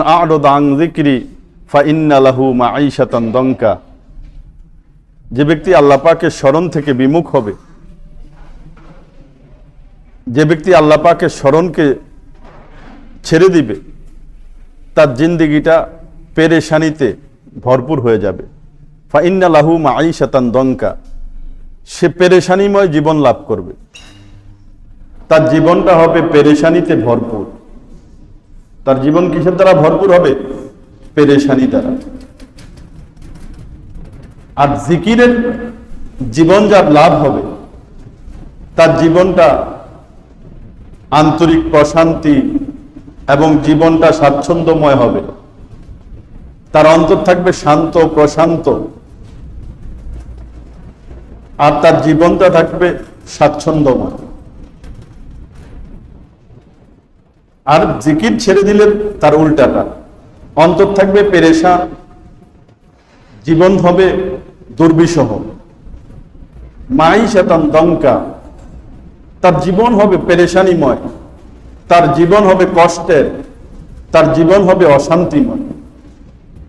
আরদ আং জিক্রি ফা মা আইসাতান দঙ্কা যে ব্যক্তি আল্লাহ পাকের স্মরণ থেকে বিমুখ হবে, যে ব্যক্তি আল্লাহ পাকের স্মরণকে ছেড়ে দিবে, তার জিন্দিগিটা পেরেশানিতে ভরপুর হয়ে যাবে। ফা ইন্নালাহু মা আইসাতান দঙ্কা সে পেরেশানিময় জীবন লাভ করবে। তার জীবনটা হবে পেরেশানিতে ভরপুর। তার জীবন কিসের দ্বারা ভরপুর হবে? পেরেশানি দ্বারা। আর জিকিরের জীবন যার লাভ হবে, তার জীবনটা আন্তরিক প্রশান্তি এবং জীবনটা স্বাচ্ছন্দ্যময় হবে। তার অন্তর থাকবে শান্ত, প্রশান্ত। আর তার জীবনটা থাকবে স্বাচ্ছন্দ্যময়। আর জিকির ছেড়ে দিলে তার উল্টাটা। অন্তর থাকবে পেরেশা জীবন হবে দুর্বিষহ। মাই শেতান দঙ্কা তার জীবন হবে পেরেশানিময়, তার জীবন হবে কষ্টের, তার জীবন হবে অশান্তিময়।